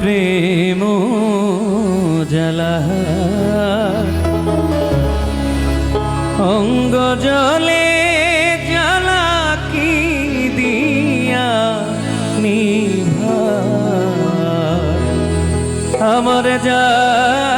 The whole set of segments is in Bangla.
প্রেম জ্বালা। অঙ্গ জলে জ্বালা কি দিয়া নিভা। আমার জ্বালায়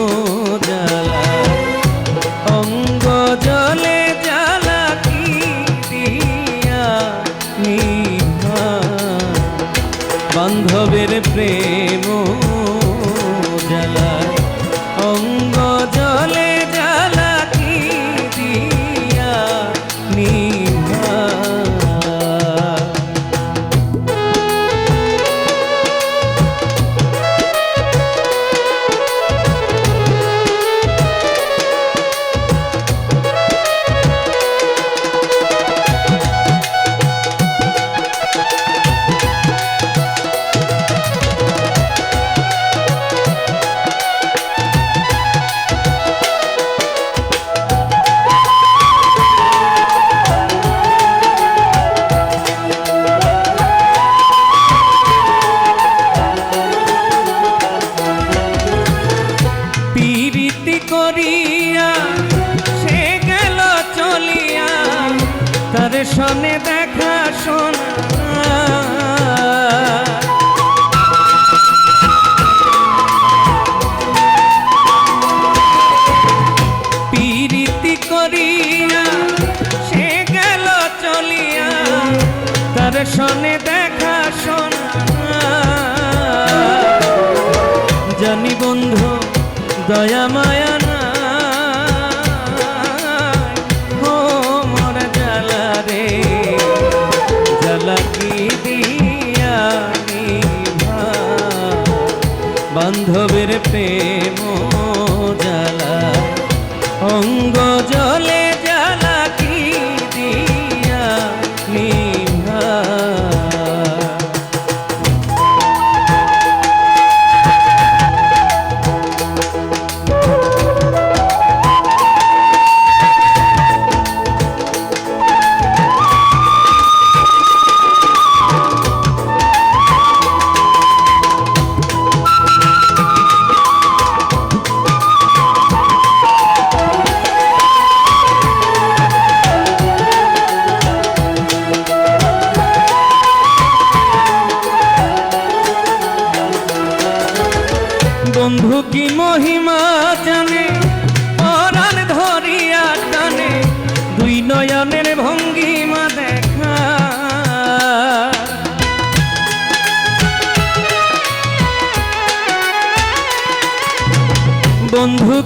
সনে দেখা শোনা। পীড়িতি করিয়া সে গেল চলিয়া, তার সনে দেখা শোনা। জানি বন্ধু, দয়া মায়া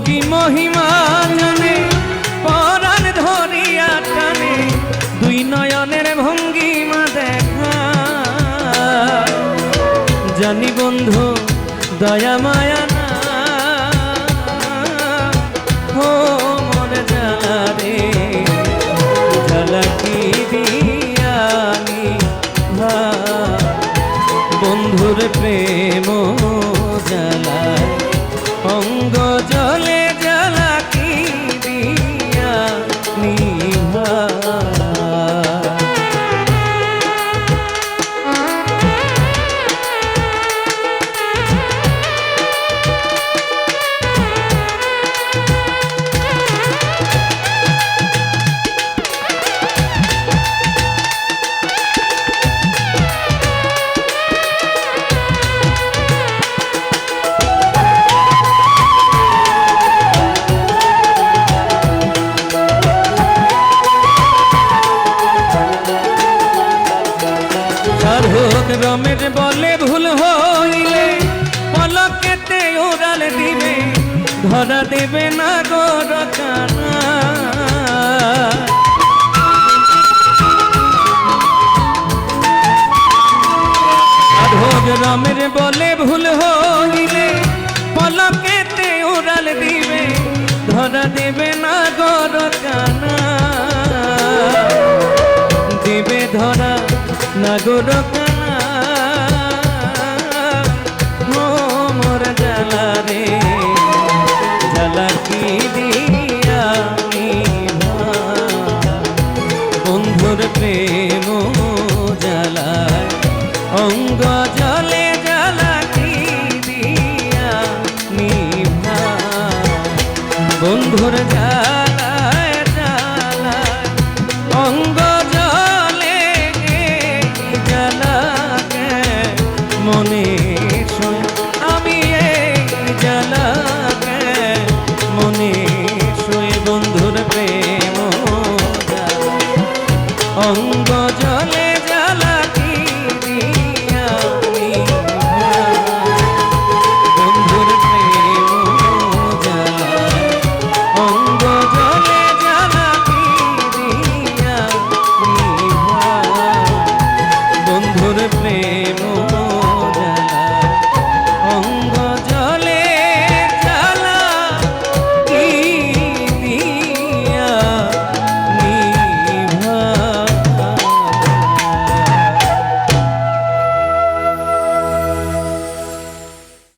কি মহিমা জানে? পরাণ ধরিয়া টানে। দুই নয়নের ভঙ্গিমা দেখা। জানি বন্ধু দয়া মায়া সাধক রমেশ বলে ভুল হইলে, পলকেতে উড়াল দিবে, ধরা দেবে না গো রচনা সাধক বলে ভুল হইলে, পলকেতে উড়াল দিবে, ধরা দেবে না গর কানা দেবে ধরা না গর কানা বন্ধুর